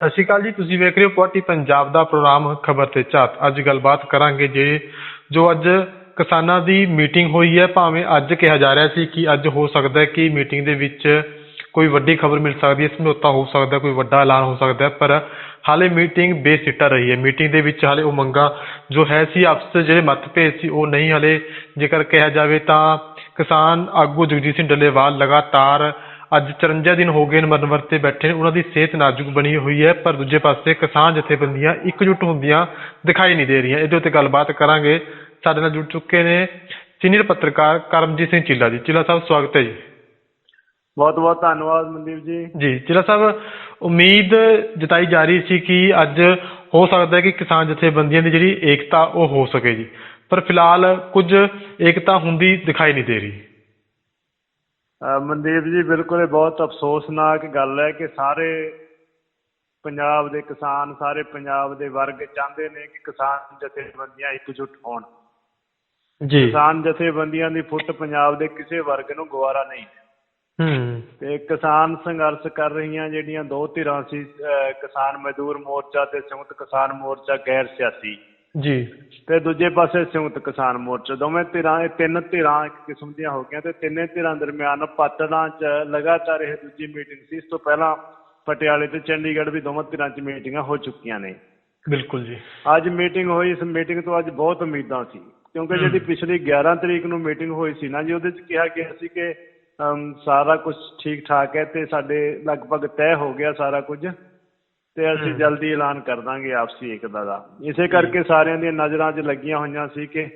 ਸਤਿ ਸ਼੍ਰੀ ਅਕਾਲ ਜੀ ਤੁਸੀਂ ਵੇਖ ਰਹੇ ਹੋ ਪੁਆਟੀ ਪੰਜਾਬ ਦਾ ਪ੍ਰੋਗਰਾਮ ਖਬਰ ਤੇ ਝਾਤ। ਅੱਜ ਗੱਲਬਾਤ ਕਰਾਂਗੇ ਜੇ ਜੋ ਅੱਜ ਕਿਸਾਨਾਂ ਦੀ ਮੀਟਿੰਗ ਹੋਈ ਹੈ ਭਾਵੇਂ ਅੱਜ ਕਿਹਾ ਜਾ ਰਿਹਾ ਸੀ ਕਿ ਅੱਜ ਹੋ ਸਕਦਾ ਹੈ ਕਿ ਮੀਟਿੰਗ ਦੇ ਵਿੱਚ ਕੋਈ ਵੱਡੀ ਖਬਰ ਮਿਲ ਸਕਦੀ ਹੈ ਸਮਝੌਤਾ ਹੋ ਸਕਦਾ ਕੋਈ ਵੱਡਾ ਐਲਾਨ ਹੋ ਸਕਦਾ ਹੈ, ਪਰ ਹਾਲੇ ਮੀਟਿੰਗ ਬੇਸਿੱਟਾ ਰਹੀ ਹੈ। ਮੀਟਿੰਗ ਦੇ ਵਿੱਚ ਹਾਲੇ ਉਹ ਮੰਗਾਂ ਜੋ ਹੈ ਸੀ ਆਪਸ ਜਿਹੜੇ ਮਤਭੇਦ ਸੀ ਉਹ ਨਹੀਂ ਹਾਲੇ। ਜੇਕਰ ਕਿਹਾ ਜਾਵੇ ਤਾਂ ਕਿਸਾਨ ਆਗੂ ਜਗਜੀਤ ਸਿੰਘ ਡੱਲੇਵਾਲ ਲਗਾਤਾਰ ਅੱਜ 54 ਦਿਨ ਹੋ ਗਏ ਨੇ ਮਰਨ ਵਰਤੇ ਬੈਠੇ ਨੇ। ਉਹਨਾਂ ਦੀ ਸਿਹਤ ਨਾਜ਼ੁਕ ਬਣੀ ਹੋਈ ਹੈ ਪਰ ਦੂਜੇ ਪਾਸੇ ਕਿਸਾਨ ਜਥੇਬੰਦੀਆਂ ਇਕਜੁੱਟ ਹੁੰਦੀਆਂ ਦਿਖਾਈ ਨਹੀਂ ਦੇ ਰਹੀਆਂ। ਇਹਦੇ ਉੱਤੇ ਗੱਲਬਾਤ ਕਰਾਂਗੇ। ਸਾਡੇ ਨਾਲ ਜੁੜ ਚੁੱਕੇ ਨੇ ਸੀਨੀਅਰ ਪੱਤਰਕਾਰ ਕਰਮਜੀਤ ਸਿੰਘ ਚੀਲਾ ਜੀ। ਚੀਲਾ ਸਾਹਿਬ ਸਵਾਗਤ ਹੈ ਜੀ। ਬਹੁਤ ਬਹੁਤ ਧੰਨਵਾਦ ਮਨਦੀਪ ਜੀ। ਜੀ ਚੀਲਾ ਸਾਹਿਬ ਉਮੀਦ ਜਤਾਈ ਜਾ ਰਹੀ ਸੀ ਕਿ ਅੱਜ ਹੋ ਸਕਦਾ ਹੈ ਕਿ ਕਿਸਾਨ ਜਥੇਬੰਦੀਆਂ ਦੀ ਜਿਹੜੀ ਏਕਤਾ ਉਹ ਹੋ ਸਕੇ ਜੀ। ਪਰ ਫਿਲਹਾਲ ਕੁਝ ਏਕਤਾ ਹੁੰਦੀ ਦਿਖਾਈ ਨਹੀਂ ਦੇ ਰਹੀ। ਮਨਦੀਪ ਜੀ ਬਿਲਕੁਲ ਇਹ ਬਹੁਤ ਅਫਸੋਸਨਾਕ ਗੱਲ ਹੈ ਕਿ ਸਾਰੇ ਪੰਜਾਬ ਦੇ ਕਿਸਾਨ ਸਾਰੇ ਪੰਜਾਬ ਦੇ ਵਰਗ ਚਾਹੁੰਦੇ ਨੇ ਕਿ ਕਿਸਾਨ ਜਥੇਬੰਦੀਆਂ ਇਕਜੁੱਟ ਹੋਣ। ਜੀ। ਕਿਸਾਨ ਜਥੇਬੰਦੀਆਂ ਦੀ ਫੁੱਟ ਪੰਜਾਬ ਦੇ ਕਿਸੇ ਵਰਗ ਨੂੰ ਗਵਾਰਾ ਨਹੀਂ ਹੂੰ। ਤੇ ਕਿਸਾਨ ਸੰਘਰਸ਼ ਕਰ ਰਹੀਆਂ ਜਿਹੜੀਆਂ ਦੋ ਧਿਰਾਂ ਸੀ ਕਿਸਾਨ ਮਜ਼ਦੂਰ ਮੋਰਚਾ ਤੇ ਸੰਯੁਕਤ ਕਿਸਾਨ ਮੋਰਚਾ ਗੈਰ ਸਿਆਸੀ। ਜੀ। ਤੇ ਦੂਜੇ ਪਾਸੇ ਸੰਯੁਕਤ ਕਿਸਾਨ ਮੋਰਚਾ। ਦੋਵੇਂ ਧਿਰਾਂ ਇਹ ਤਿੰਨ ਧਿਰਾਂ ਇੱਕ ਕਿਸਮ ਦੀਆਂ ਹੋ ਗਈਆਂ ਤੇ ਤਿੰਨੇ ਧਿਰਾਂ ਦਰਮਿਆਨ ਪਾਤੜਾਂ 'ਚ ਲਗਾਤਾਰ ਇਹ ਦੂਜੀ ਮੀਟਿੰਗ ਸੀ। ਇਸ ਤੋਂ ਪਹਿਲਾਂ ਪਟਿਆਲੇ ਤੇ ਚੰਡੀਗੜ੍ਹ ਵੀ ਦੋਵਾਂ ਧਿਰਾਂ 'ਚ ਮੀਟਿੰਗਾਂ ਹੋ ਚੁੱਕੀਆਂ ਨੇ। ਬਿਲਕੁਲ ਜੀ। ਅੱਜ ਮੀਟਿੰਗ ਹੋਈ ਇਸ ਮੀਟਿੰਗ ਤੋਂ ਅੱਜ ਬਹੁਤ ਉਮੀਦਾਂ ਸੀ। ਕਿਉਂਕਿ ਜਿਹੜੀ ਪਿਛਲੀ 11 ਤਰੀਕ ਨੂੰ ਮੀਟਿੰਗ ਹੋਈ ਸੀ ਨਾ ਜੀ ਉਹਦੇ 'ਚ ਕਿਹਾ ਗਿਆ ਸੀ ਕਿ ਸਾਰਾ ਕੁਝ ਠੀਕ ਠਾਕ ਹੈ ਤੇ ਸਾਡੇ ਲਗਭਗ ਤੈਅ ਹੋ ਗਿਆ ਸਾਰਾ ਕੁਝ। ਤੇ ਅਸੀਂ ਜਲਦੀ ਐਲਾਨ ਕਰ ਦਾਂਗੇ ਆਪਸੀ ਏਕਤਾ ਦਾ। ਇਸੇ ਕਰਕੇ ਸਾਰਿਆਂ ਦੀਆਂ ਨਜ਼ਰਾਂ 'ਚ ਲੱਗੀਆਂ ਹੋਈਆਂ ਸੀ ਕਿ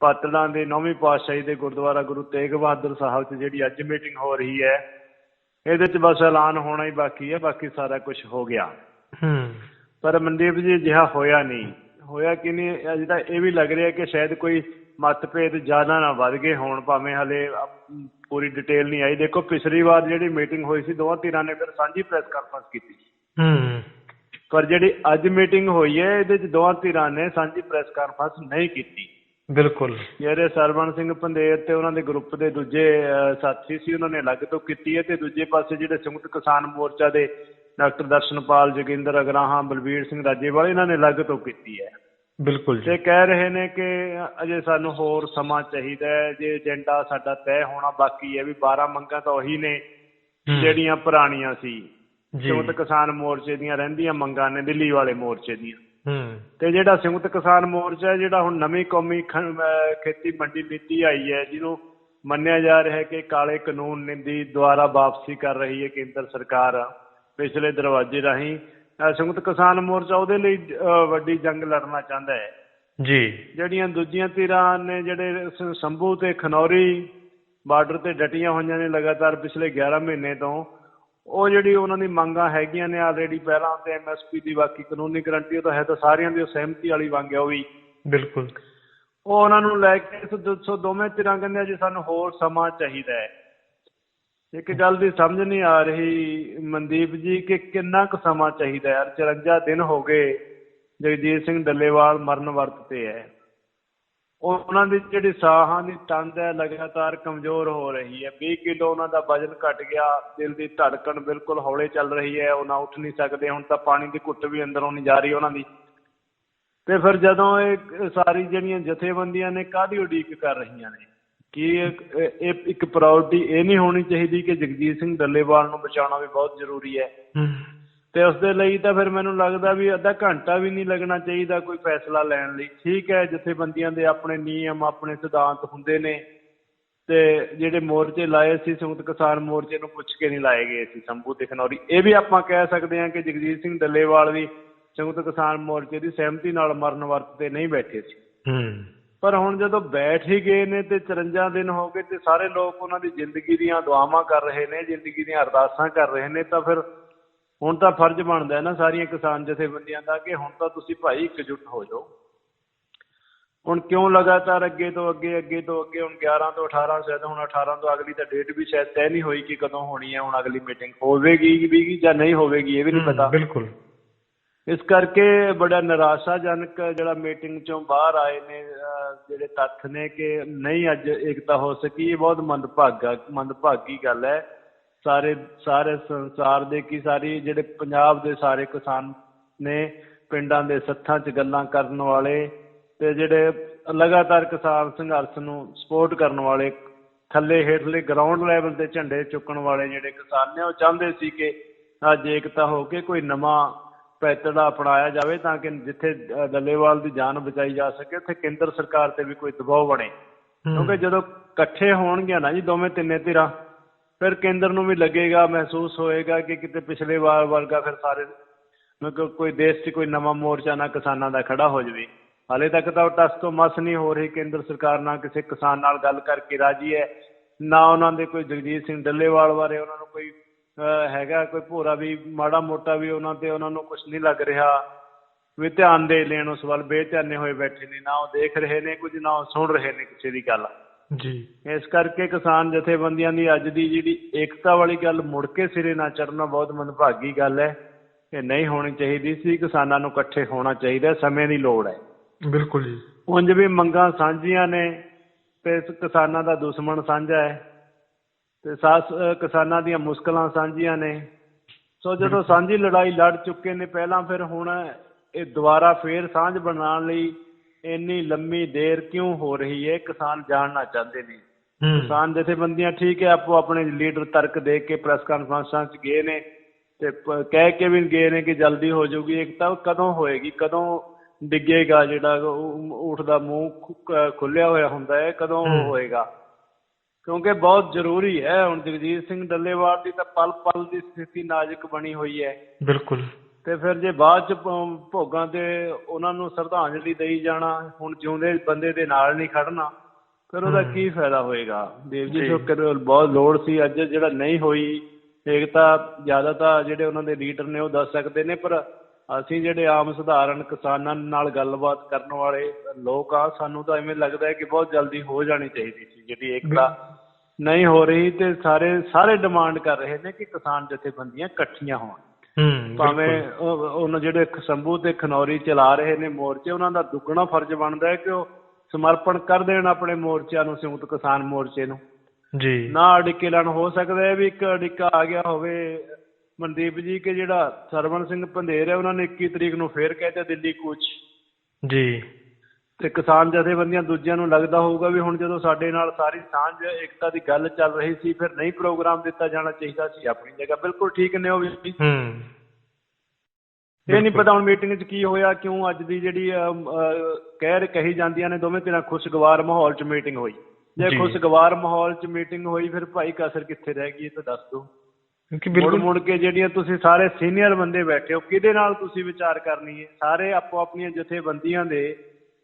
ਪਾਤੜਾਂ ਦੇ ਨੌਵੀਂ ਪਾਤਸ਼ਾਹੀ ਦੇ ਗੁਰਦੁਆਰਾ ਗੁਰੂ ਤੇਗ ਬਹਾਦਰ ਸਾਹਿਬ 'ਚ ਜਿਹੜੀ ਅੱਜ ਮੀਟਿੰਗ ਹੋ ਰਹੀ ਹੈ ਇਹਦੇ 'ਚ ਬਸ ਐਲਾਨ ਹੋਣਾ ਹੀ ਬਾਕੀ ਹੈ ਬਾਕੀ ਸਾਰਾ ਕੁਝ ਹੋ ਗਿਆ। ਪਰ ਮਨਦੀਪ ਜੀ ਅਜਿਹਾ ਹੋਇਆ ਨਹੀਂ। ਹੋਇਆ ਕਿ ਨਹੀਂ ਅਜੇ ਤਾਂ ਇਹ ਵੀ ਲੱਗ ਰਿਹਾ ਕਿ ਸ਼ਾਇਦ ਕੋਈ ਮਤਭੇਦ ਜ਼ਿਆਦਾ ਨਾ ਵੱਧ ਗਏ ਹੋਣ ਭਾਵੇਂ ਹਲੇ ਪੂਰੀ ਡਿਟੇਲ ਨਹੀਂ ਆਈ। ਦੇਖੋ ਪਿਛਲੀ ਵਾਰ ਜਿਹੜੀ ਮੀਟਿੰਗ ਹੋਈ ਸੀ ਦੋਵਾਂ ਧਿਰਾਂ ਨੇ ਫਿਰ ਸਾਂਝੀ ਪ੍ਰੈਸ ਕਾਨਫਰੰਸ ਕੀਤੀ। ਹੂੰ। ਪਰ ਜਿਹੜੀ ਅੱਜ ਮੀਟਿੰਗ ਹੋਈ ਹੈ ਇਹਦੇ ਵਿੱਚ ਦੋਵਾਂ ਧਿਰਾਂ ਨੇ ਸਾਂਝੀ ਪ੍ਰੈਸ ਕਾਨਫਰੰਸ ਨਹੀਂ ਕੀਤੀ। ਬਿਲਕੁਲ। ਜਿਹੜੇ ਸਰਵਣ ਸਿੰਘ ਪੰਦੇਰ ਤੇ ਉਹਨਾਂ ਦੇ ਗਰੁੱਪ ਦੇ ਦੂਜੇ ਸਾਥੀ ਸੀ ਉਹਨਾਂ ਨੇ ਅਲੱਗ ਤੋਂ ਕੀਤੀ ਹੈ ਤੇ ਦੂਜੇ ਪਾਸੇ ਜਿਹੜੇ ਸੰਯੁਕਤ ਕਿਸਾਨ ਮੋਰਚਾ ਦੇ ਡਾਕਟਰ ਦਰਸ਼ਨਪਾਲ ਜੋਗਿੰਦਰ ਅਗਰਾਹਾਂ ਬਲਬੀਰ ਸਿੰਘ ਰਾਜੇਵਾਲ ਇਹਨਾਂ ਨੇ ਅਲੱਗ ਤੋਂ ਕੀਤੀ ਹੈ। ਬਿਲਕੁਲ ਜੀ। ਤੇ ਕਹਿ ਰਹੇ ਨੇ ਕਿ ਅਜੇ ਸਾਨੂੰ ਹੋਰ ਸਮਾਂ ਚਾਹੀਦਾ ਹੈ ਜੇ ਏਜੰਡਾ ਸਾਡਾ ਤੈਅ ਹੋਣਾ ਬਾਕੀ ਹੈ ਵੀ 12 ਮੰਗਾਂ ਤਾਂ ਉਹੀ ਨੇ ਜਿਹੜੀਆਂ ਪੁਰਾਣੀਆਂ ਸੀ। ਸੰਯੁਕਤ ਕਿਸਾਨ ਮੋਰਚੇ ਦੀਆਂ ਰਹਿੰਦੀਆਂ ਮੰਗਾਂ ਨੇ ਦਿੱਲੀ ਵਾਲੇ ਮੋਰਚੇ ਦੀਆਂ। ਹੂੰ। ਤੇ ਜਿਹੜਾ ਸੰਯੁਕਤ ਕਿਸਾਨ ਮੋਰਚਾ ਹੈ ਜਿਹੜਾ ਹੁਣ ਨਵੀਂ ਕੌਮੀ ਖੇਤੀ ਮੰਡੀ ਨੀਤੀ ਆਈ ਹੈ ਜਿਹਨੂੰ ਮੰਨਿਆ ਜਾ ਰਿਹਾ ਹੈ ਕਿ ਕਾਲੇ ਕਾਨੂੰਨ ਨੇ ਦੀ ਦੁਆਰਾ ਵਾਪਸੀ ਕਰ ਰਹੀ ਹੈ ਕੇਂਦਰ ਸਰਕਾਰ ਪਿਛਲੇ ਦਰਵਾਜ਼ੇ ਰਾਹੀਂ। ਸੰਯੁਕਤ ਕਿਸਾਨ ਮੋਰਚਾ ਉਹਦੇ ਲਈ ਵੱਡੀ ਜੰਗ ਲੜਨਾ ਚਾਹੁੰਦਾ ਹੈ। ਜੀ। ਜਿਹੜੀਆਂ ਦੂਜੀਆਂ ਧਿਰਾਂ ਨੇ ਜਿਹੜੇ ਸੰਭੂ ਤੇ ਖਨੌਰੀ ਬਾਰਡਰ ਤੇ ਡਟੀਆਂ ਹੋਈਆਂ ਨੇ ਲਗਾਤਾਰ ਪਿਛਲੇ 11 ਮਹੀਨੇ ਤੋਂ ਉਹ ਜਿਹੜੀ ਉਹਨਾਂ ਦੀ ਮੰਗਾਂ ਹੈਗੀਆਂ ਨੇ ਆਲਰੇਡੀ ਪਹਿਲਾਂ ਤੇ ਐਮਐਸਪੀ ਦੀ ਬਾਕੀ ਕਾਨੂੰਨੀ ਗਰੰਟੀ ਉਹ ਤਾਂ ਹੈ ਤਾਂ ਸਾਰਿਆਂ ਦੀ ਸਹਿਮਤੀ ਵਾਲੀ ਮੰਗ ਹੈ ਉਹ ਵੀ। ਬਿਲਕੁਲ। ਉਹ ਉਹਨਾਂ ਨੂੰ ਲੈ ਕੇ ਦੱਸੋ ਦੋਵੇਂ ਧਿਰਾਂ ਕਹਿੰਦੇ ਜੀ ਸਾਨੂੰ ਹੋਰ ਸਮਾਂ ਚਾਹੀਦਾ ਹੈ। ਇੱਕ ਗੱਲ ਦੀ ਸਮਝ ਨਹੀਂ ਆ ਰਹੀ ਮਨਦੀਪ ਜੀ ਕਿ ਕਿੰਨਾ ਕੁ ਸਮਾਂ ਚਾਹੀਦਾ ਹੈ। ਯਾਰ 54 ਦਿਨ ਹੋ ਗਏ ਜਗਜੀਤ ਸਿੰਘ ਡੱਲੇਵਾਲ ਮਰਨ ਵਰਤ ਤੇ ਹੈ। ਉਹਨਾਂ ਦੀ ਜਿਹੜੀ ਸਾਹਾਂ ਦੀ ਤੰਦ ਹੈ, ਲਗਾਤਾਰ ਕਮਜ਼ੋਰ ਹੋ ਰਹੀ ਹੈ। 20 ਕਿਲੋ ਉਹਨਾਂ ਦਾ ਵਜ਼ਨ ਘਟ ਗਿਆ, ਦਿਲ ਦੀ ਧੜਕਣ ਬਿਲਕੁਲ ਹੌਲੇ ਚੱਲ ਰਹੀ ਹੈ, ਉਹ ਨਾ ਉੱਠ ਨਹੀਂ ਸਕਦੇ, ਹੁਣ ਤਾਂ ਪਾਣੀ ਦੀ ਘੁੱਟ ਵੀ ਅੰਦਰੋਂ ਨਹੀਂ ਜਾ ਰਹੀ ਉਹਨਾਂ ਦੀ। ਤੇ ਫਿਰ ਜਦੋਂ ਇਹ ਸਾਰੀ ਜਿਹੜੀਆਂ ਜਥੇਬੰਦੀਆਂ ਨੇ ਕਾਹਦੀ ਉਡੀਕ ਕਰ ਰਹੀਆਂ ਨੇ? ਕੀ ਇਹ ਇਹ ਇੱਕ ਪ੍ਰਾਇੋਰਟੀ ਇਹ ਨਹੀਂ ਹੋਣੀ ਚਾਹੀਦੀ ਕਿ ਜਗਜੀਤ ਸਿੰਘ ਡੱਲੇਵਾਲ ਨੂੰ ਬਚਾਉਣਾ ਵੀ ਬਹੁਤ ਜ਼ਰੂਰੀ ਹੈ। ਹੂੰ ਤੇ ਉਸ ਦੇ ਲਈ ਤਾਂ ਫਿਰ ਮੈਨੂੰ ਲੱਗਦਾ ਵੀ ਅੱਧਾ ਘੰਟਾ ਵੀ ਨਹੀਂ ਲੱਗਣਾ ਚਾਹੀਦਾ ਕੋਈ ਫੈਸਲਾ ਲੈਣ ਲਈ। ਠੀਕ ਹੈ ਜਥੇਬੰਦੀਆਂ ਦੇ ਆਪਣੇ ਨਿਯਮ ਆਪਣੇ ਸਿਧਾਂਤ ਹੁੰਦੇ ਨੇ ਤੇ ਜਿਹੜੇ ਮੋਰਚੇ ਲਾਏ ਸੀ ਸੰਯੁਕਤ ਕਿਸਾਨ ਮੋਰਚੇ ਨੂੰ ਪੁੱਛ ਕੇ ਨਹੀਂ ਲਾਏ ਗਏ ਸੀ। ਸੰਭੂ ਤੇ ਖਨੌਰੀ। ਇਹ ਵੀ ਆਪਾਂ ਕਹਿ ਸਕਦੇ ਹਾਂ ਕਿ ਜਗਜੀਤ ਸਿੰਘ ਡੱਲੇਵਾਲ ਵੀ ਸੰਯੁਕਤ ਕਿਸਾਨ ਮੋਰਚੇ ਦੀ ਸਹਿਮਤੀ ਨਾਲ ਮਰਨ ਵਰਤ ਤੇ ਨਹੀਂ ਬੈਠੇ ਸੀ। ਪਰ ਹੁਣ ਜਦੋਂ ਬੈਠ ਹੀ ਗਏ ਨੇ ਤੇ 54 ਦਿਨ ਹੋ ਗਏ ਤੇ ਸਾਰੇ ਲੋਕ ਉਹਨਾਂ ਦੀ ਜ਼ਿੰਦਗੀ ਦੀਆਂ ਦੁਆਵਾਂ ਕਰ ਰਹੇ ਨੇ ਜ਼ਿੰਦਗੀ ਦੀਆਂ ਅਰਦਾਸਾਂ ਕਰ ਰਹੇ ਨੇ ਤਾਂ ਫਿਰ ਹੁਣ ਤਾਂ ਫਰਜ਼ ਬਣਦਾ ਹੈ ਨਾ ਸਾਰੀਆਂ ਕਿਸਾਨ ਜਥੇਬੰਦੀਆਂ ਦਾ ਕਿ ਹੁਣ ਤਾਂ ਤੁਸੀਂ ਭਾਈ ਇਕਜੁੱਟ ਹੋ ਜਾਓ। ਹੁਣ ਕਿਉਂ ਲਗਾਤਾਰ ਅੱਗੇ ਤੋਂ ਅੱਗੇ ਅੱਗੇ ਤੋਂ ਅੱਗੇ ਹੁਣ 11 ਤੋਂ 18 ਸ਼ਾਇਦ ਹੁਣ 18 ਤੋਂ ਅਗਲੀ ਤਾਂ ਡੇਟ ਵੀ ਸ਼ਾਇਦ ਤੈਅ ਨਹੀਂ ਹੋਈ ਕਿ ਕਦੋਂ ਹੋਣੀ ਹੈ ਹੁਣ ਅਗਲੀ ਮੀਟਿੰਗ ਹੋਵੇਗੀ ਵੀ ਜਾਂ ਨਹੀਂ ਹੋਵੇਗੀ ਇਹ ਵੀ ਨਹੀਂ ਪਤਾ। ਬਿਲਕੁਲ। ਇਸ ਕਰਕੇ ਬੜਾ ਨਿਰਾਸ਼ਾਜਨਕ ਜਿਹੜਾ ਮੀਟਿੰਗ ਚੋਂ ਬਾਹਰ ਆਏ ਨੇ ਜਿਹੜੇ ਤੱਥ ਨੇ ਕਿ ਨਹੀਂ ਅੱਜ ਏਕਤਾ ਹੋ ਸਕੀ ਇਹ ਬਹੁਤ ਮੰਦਭਾਗਾ ਮੰਦਭਾਗੀ ਗੱਲ ਹੈ। ਸਾਰੇ ਸਾਰੇ ਸੰਸਾਰ ਦੇ ਕੀ ਸਾਰੀ ਜਿਹੜੇ ਪੰਜਾਬ ਦੇ ਸਾਰੇ ਕਿਸਾਨ ਨੇ ਪਿੰਡਾਂ ਦੇ ਸੱਥਾਂ 'ਚ ਗੱਲਾਂ ਕਰਨ ਵਾਲੇ ਤੇ ਜਿਹੜੇ ਲਗਾਤਾਰ ਕਿਸਾਨ ਸੰਘਰਸ਼ ਨੂੰ ਸਪੋਰਟ ਕਰਨ ਵਾਲੇ ਥੱਲੇ ਹੇਠਲੇ ਗਰਾਊਂਡ ਲੈਵਲ ਤੇ ਝੰਡੇ ਚੁੱਕਣ ਵਾਲੇ ਜਿਹੜੇ ਕਿਸਾਨ ਨੇ ਉਹ ਚਾਹੁੰਦੇ ਸੀ ਕਿ ਅੱਜ ਏਕਤਾ ਹੋ ਕੇ ਕੋਈ ਨਵਾਂ ਪੈਤੜਾ ਅਪਣਾਇਆ ਜਾਵੇ ਤਾਂ ਕਿ ਜਿੱਥੇ ਡੱਲੇਵਾਲ ਦੀ ਜਾਨ ਬਚਾਈ ਜਾ ਸਕੇ ਉੱਥੇ ਕੇਂਦਰ ਸਰਕਾਰ ਤੇ ਵੀ ਕੋਈ ਦਬਾਅ ਬਣੇ। ਕਿਉਂਕਿ ਜਦੋਂ ਇਕੱਠੇ ਹੋਣਗੀਆਂ ਨਾ ਜੀ ਦੋਵੇਂ ਤਿੰਨੇ ਧਿਰਾਂ ਫਿਰ ਕੇਂਦਰ ਨੂੰ ਵੀ ਲੱਗੇਗਾ ਮਹਿਸੂਸ ਹੋਏਗਾ ਕਿ ਕਿਤੇ ਪਿਛਲੇ ਵਾਰ ਵਰਗਾ ਫਿਰ ਸਾਰੇ ਕੋਈ ਦੇਸ਼ 'ਚ ਕੋਈ ਨਵਾਂ ਮੋਰਚਾ ਨਾ ਕਿਸਾਨਾਂ ਦਾ ਖੜਾ ਹੋ ਜਾਵੇ। ਹਾਲੇ ਤੱਕ ਤਾਂ ਉਹ ਟਸ ਤੋਂ ਮਸ ਨਹੀਂ ਹੋ ਰਹੀ ਕੇਂਦਰ ਸਰਕਾਰ ਨਾਲ ਕਿਸੇ ਕਿਸਾਨ ਨਾਲ ਗੱਲ ਕਰਕੇ ਰਾਜੀ ਹੈ ਨਾ ਉਹਨਾਂ ਦੇ ਕੋਈ ਜਗਜੀਤ ਸਿੰਘ ਡੱਲੇਵਾਲ ਬਾਰੇ ਉਹਨਾਂ ਨੂੰ ਕੋਈ ਅਹ, ਹੈਗਾ ਕੋਈ ਭੋਰਾ ਵੀ ਮਾੜਾ ਮੋਟਾ ਵੀ ਉਹਨਾਂ ਤੇ ਉਹਨਾਂ ਨੂੰ ਕੁਝ ਨਹੀਂ ਲੱਗ ਰਿਹਾ। ਵੀ ਧਿਆਨ ਦੇ ਲੈਣ ਉਸ ਵੱਲ ਬੇਧਿਆਨੇ ਹੋਏ ਬੈਠੇ ਨੇ ਨਾ ਉਹ ਦੇਖ ਰਹੇ ਨੇ ਕੁਝ ਨਾ ਉਹ ਸੁਣ ਰਹੇ ਨੇ ਕਿਸੇ ਦੀ ਗੱਲ। ਜੀ। ਇਸ ਕਰਕੇ ਕਿਸਾਨ ਜਥੇਬੰਦੀਆਂ ਦੀ ਅੱਜ ਦੀ ਜਿਹੜੀ ਏਕਤਾ ਵਾਲੀ ਗੱਲ ਮੁੜ ਕੇ ਸਿਰੇ ਨਾ ਚੜਨਾ ਬਹੁਤ ਮੰਦਭਾਗੀ ਗੱਲ ਹੈ। ਇਹ ਨਹੀਂ ਹੋਣੀ ਚਾਹੀਦੀ ਸੀ। ਕਿਸਾਨਾਂ ਨੂੰ ਇਕੱਠੇ ਹੋਣਾ ਚਾਹੀਦਾ ਹੈ, ਸਮੇਂ ਦੀ ਲੋੜ ਹੈ। ਬਿਲਕੁਲ ਜੀ। ਉਂਝ ਵੀ ਮੰਗਾਂ ਸਾਂਝੀਆਂ ਨੇ ਤੇ ਕਿਸਾਨਾਂ ਦਾ ਦੁਸ਼ਮਣ ਸਾਂਝਾ ਹੈ। ਤੇ ਸਾਸ ਕਿਸਾਨਾਂ ਦੀਆਂ ਮੁਸ਼ਕਲਾਂ ਸਾਂਝੀਆਂ ਨੇ। ਸੋ ਜਦੋਂ ਸਾਂਝੀ ਲੜਾਈ ਲੜ ਚੁੱਕੇ ਨੇ ਪਹਿਲਾਂ ਫਿਰ ਹੁਣ ਇਹ ਦੁਬਾਰਾ ਫੇਰ ਸਾਂਝ ਬਣਾਉਣ ਲਈ ਇੰਨੀ ਲੰਮੀ ਦੇਰ ਕਿਉਂ ਹੋ ਰਹੀ ਹੈ ਕਿਸਾਨ ਜਾਣਨਾ ਚਾਹੁੰਦੇ ਨੇ। ਕਿਸਾਨ ਜਥੇਬੰਦੀਆਂ ਠੀਕ ਹੈ ਆਪੋ ਆਪਣੇ ਲੀਡਰ ਤਰਕ ਦੇ ਕੇ ਪ੍ਰੈਸ ਕਾਨਫਰੰਸਾਂ 'ਚ ਗਏ ਨੇ ਤੇ ਕਹਿ ਕੇ ਵੀ ਗਏ ਨੇ ਕਿ ਜਲਦੀ ਹੋ ਜਾਊਗੀ। ਇੱਕ ਤਾਂ ਕਦੋਂ ਹੋਏਗੀ? ਕਦੋਂ ਡਿੱਗੇਗਾ ਜਿਹੜਾ ਊਠ ਦਾ ਮੂੰਹ ਖੁੱਲਿਆ ਹੋਇਆ ਹੁੰਦਾ ਹੈ ਕਦੋਂ। ਹੋਏਗਾ? ਕਿਉਂਕਿ ਬਹੁਤ ਜ਼ਰੂਰੀ ਹੈ। ਹੁਣ ਜਗਜੀਤ ਸਿੰਘ ਡੱਲੇਵਾਲ ਦੀ ਤਾਂ ਪਲ ਪਲ ਦੀ ਸਥਿਤੀ ਨਾਜ਼ੁਕ ਬਣੀ ਹੋਈ ਹੈ ਬਿਲਕੁਲ। ਤੇ ਫਿਰ ਜੇ ਬਾਅਦ ਚ ਭੋਗਾਂ ਤੇ ਉਹਨਾਂ ਨੂੰ ਸ਼ਰਧਾਂਜਲੀ ਦੇਈ ਜਾਣਾ ਹੁਣ ਜਿਉਂਦੇ ਬੰਦੇ ਦੇ ਨਾਲ ਨਹੀਂ ਖੜਨਾ ਫਿਰ ਉਹਦਾ। ਕੀ ਫਾਇਦਾ ਹੋਏਗਾ ਦੇਵ ਜੀ ਜੀ। ਬਹੁਤ ਲੋੜ ਸੀ ਅੱਜ ਜਿਹੜਾ ਨਹੀਂ ਹੋਈ ਇੱਕ ਤਾਂ ਜ਼ਿਆਦਾ ਤਾਂ ਜਿਹੜੇ ਉਹਨਾਂ ਦੇ ਲੀਡਰ ਨੇ ਉਹ ਦੱਸ ਸਕਦੇ ਨੇ ਪਰ ਅਸੀਂ ਜਿਹੜੇ ਆਮ ਸਧਾਰਨ ਕਿਸਾਨਾਂ ਨਾਲ ਗੱਲਬਾਤ ਕਰਨ ਵਾਲੇ ਲੋਕ ਆ ਸਾਨੂੰ ਤਾਂ ਐਵੇਂ ਲੱਗਦਾ ਹੈ ਕਿ ਬਹੁਤ ਜਲਦੀ ਹੋ ਜਾਣੀ ਚਾਹੀਦੀ ਸੀ ਜਿਹੜੀ ਏਕਤਾ ਨਹੀਂ ਹੋ ਰਹੀ ਤੇ ਸਾਰੇ ਸਾਰੇ ਡਿਮਾਂਡ ਕਰ ਰਹੇ ਨੇ ਕਿ ਕਿਸਾਨ ਜਥੇਬੰਦੀਆਂ ਇਕੱਠੀਆਂ ਹੋਣ ਭਾਵੇਂ ਉਹਨਾਂ ਜਿਹੜੇ ਸੰਭੂ ਤੇ ਖਨੌਰੀ ਚਲਾ ਰਹੇ ਨੇ ਮੋਰਚੇ ਉਹਨਾਂ ਦਾ ਦੁੱਗਣਾ ਫਰਜ਼ ਬਣਦਾ ਹੈ ਕਿ ਉਹ ਸਮਰਪਣ ਕਰ ਦੇਣ ਆਪਣੇ ਮੋਰਚਿਆਂ ਨੂੰ ਸੰਯੁਕਤ ਕਿਸਾਨ ਮੋਰਚੇ ਨੂੰ। ਜੀ। ਨਾ ਅੜਿੱਕੇ ਲੈਣ ਹੋ ਸਕਦਾ ਹੈ ਵੀ ਇੱਕ ਅੜਿੱਕਾ ਆ ਗਿਆ ਹੋਵੇ। ਮਨਦੀਪ ਜੀ ਕਿ ਜਿਹੜਾ ਸਰਵਣ ਸਿੰਘ ਪੰਧੇਰ ਹੈ ਉਹਨਾਂ ਨੇ 21 ਤਰੀਕ ਨੂੰ ਫੇਰ ਕਹਿਤੇ ਦਿੱਲੀ ਕੂਚ। ਜੀ। ਤੇ ਕਿਸਾਨ ਜਥੇਬੰਦੀਆਂ ਦੂਜਿਆਂ ਨੂੰ ਲੱਗਦਾ ਹੋਊਗਾ ਵੀ ਹੁਣ ਜਦੋਂ ਸਾਡੇ ਨਾਲ ਸਾਰੀ ਸਾਂਝ ਏਕਤਾ ਦੀ ਗੱਲ ਚੱਲ ਰਹੀ ਸੀ ਫਿਰ ਨਹੀਂ ਪ੍ਰੋਗਰਾਮ ਦਿੱਤਾ ਜਾਣਾ ਚਾਹੀਦਾ ਸੀ ਆਪਣੀ ਜਗ੍ਹਾ। ਬਿਲਕੁਲ ਠੀਕ ਨੇ ਉਹ ਵੀ। ਹੂੰ। ਇਹ ਨਹੀਂ ਪਤਾ ਹੁਣ ਮੀਟਿੰਗ 'ਚ ਕੀ ਹੋਇਆ ਕਿਉਂ ਅੱਜ ਦੀ ਜਿਹੜੀ ਅਹ, ਕਹਿ ਜਾਂਦੀਆਂ ਨੇ ਦੋਵੇਂ ਧਿਰਾਂ ਖੁਸ਼ਗਵਾਰ ਮਾਹੌਲ 'ਚ ਮੀਟਿੰਗ ਹੋਈ। ਜੇ। ਖੁਸ਼ਗਵਾਰ ਮਾਹੌਲ 'ਚ ਮੀਟਿੰਗ ਹੋਈ ਫਿਰ ਭਾਈ ਕਸਰ ਕਿੱਥੇ ਰਹਿ ਗਈ ਇਹ ਤਾਂ ਦੱਸ ਦਿਓ ਕਿਉਂਕਿ ਬਿਲਕੁਲ ਮੁੜ ਕੇ ਜਿਹੜੀਆਂ ਤੁਸੀਂ ਸਾਰੇ ਸੀਨੀਅਰ ਬੰਦੇ ਬੈਠੇ ਹੋ ਕਿਹਦੇ ਨਾਲ ਤੁਸੀਂ ਵਿਚਾਰ ਕਰਨੀ ਹੈ? ਸਾਰੇ ਆਪੋ ਆਪਣੀਆਂ ਜਥੇਬੰਦੀਆਂ ਦੇ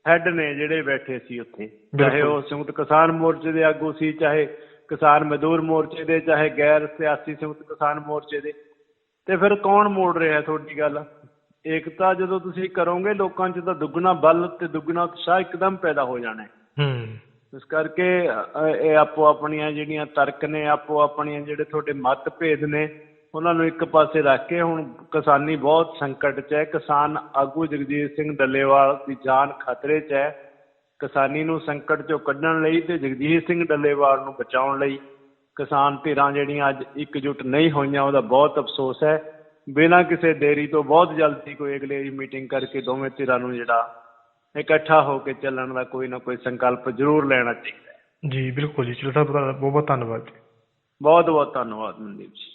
ਹੈੱਡ ਨੇ ਜਿਹੜੇ ਬੈਠੇ ਸੀ ਉੱਥੇ ਚਾਹੇ। ਉਹ ਸੰਯੁਕਤ ਕਿਸਾਨ ਮੋਰਚੇ ਦੇ ਆਗੂ ਸੀ ਚਾਹੇ ਕਿਸਾਨ ਮਜ਼ਦੂਰ ਮੋਰਚੇ ਦੇ ਚਾਹੇ ਗੈਰ ਸਿਆਸੀ ਸੰਯੁਕਤ ਕਿਸਾਨ ਮੋਰਚੇ ਦੇ। ਤੇ ਫਿਰ ਕੌਣ ਮੋੜ ਰਿਹਾ ਤੁਹਾਡੀ ਗੱਲ? ਏਕਤਾ ਜਦੋਂ ਤੁਸੀਂ ਕਰੋਗੇ ਲੋਕਾਂ 'ਚ ਤਾਂ ਦੁੱਗਣਾ ਬਲ ਤੇ ਦੁੱਗਣਾ ਉਤਸ਼ਾਹ ਇੱਕਦਮ ਪੈਦਾ ਹੋ ਜਾਣਾ ਹੈ। ਹੂੰ। ਇਸ ਕਰਕੇ ਇਹ ਆਪੋ ਆਪਣੀਆਂ ਜਿਹੜੀਆਂ ਤਰਕ ਨੇ ਆਪੋ ਆਪਣੀਆਂ ਜਿਹੜੇ ਤੁਹਾਡੇ ਮਤਭੇਦ ਨੇ ਉਹਨਾਂ ਨੂੰ ਇੱਕ ਪਾਸੇ ਰੱਖ ਕੇ ਹੁਣ ਕਿਸਾਨੀ ਬਹੁਤ ਸੰਕਟ 'ਚ ਹੈ। ਕਿਸਾਨ ਆਗੂ ਜਗਜੀਤ ਸਿੰਘ ਡੱਲੇਵਾਲ ਦੀ ਜਾਨ ਖਤਰੇ 'ਚ ਹੈ। ਕਿਸਾਨੀ ਨੂੰ ਸੰਕਟ 'ਚੋਂ ਕੱਢਣ ਲਈ ਤੇ ਜਗਜੀਤ ਸਿੰਘ ਡੱਲੇਵਾਲ ਨੂੰ ਬਚਾਉਣ ਲਈ ਕਿਸਾਨ ਧਿਰਾਂ ਜਿਹੜੀਆਂ ਅੱਜ ਇਕਜੁੱਟ ਨਹੀਂ ਹੋਈਆਂ ਉਹਦਾ ਬਹੁਤ ਅਫਸੋਸ ਹੈ। ਬਿਨਾਂ ਕਿਸੇ ਦੇਰੀ ਤੋਂ ਬਹੁਤ ਜਲਦੀ ਕੋਈ ਅਗਲੀ ਮੀਟਿੰਗ ਕਰਕੇ ਦੋਵੇਂ ਧਿਰਾਂ ਨੂੰ ਜਿਹੜਾ ਇਕੱਠਾ ਹੋ ਕੇ ਚੱਲਣ ਦਾ ਕੋਈ ਨਾ ਕੋਈ ਸੰਕਲਪ ਜ਼ਰੂਰ ਲੈਣਾ ਚਾਹੀਦਾ ਹੈ। ਜੀ ਬਿਲਕੁਲ ਜੀ। ਚਲੋ ਸਾਹਿਬ ਬਹੁਤ ਬਹੁਤ ਧੰਨਵਾਦ ਜੀ। ਬਹੁਤ ਬਹੁਤ ਧੰਨਵਾਦ ਮਨਦੀਪ ਜੀ।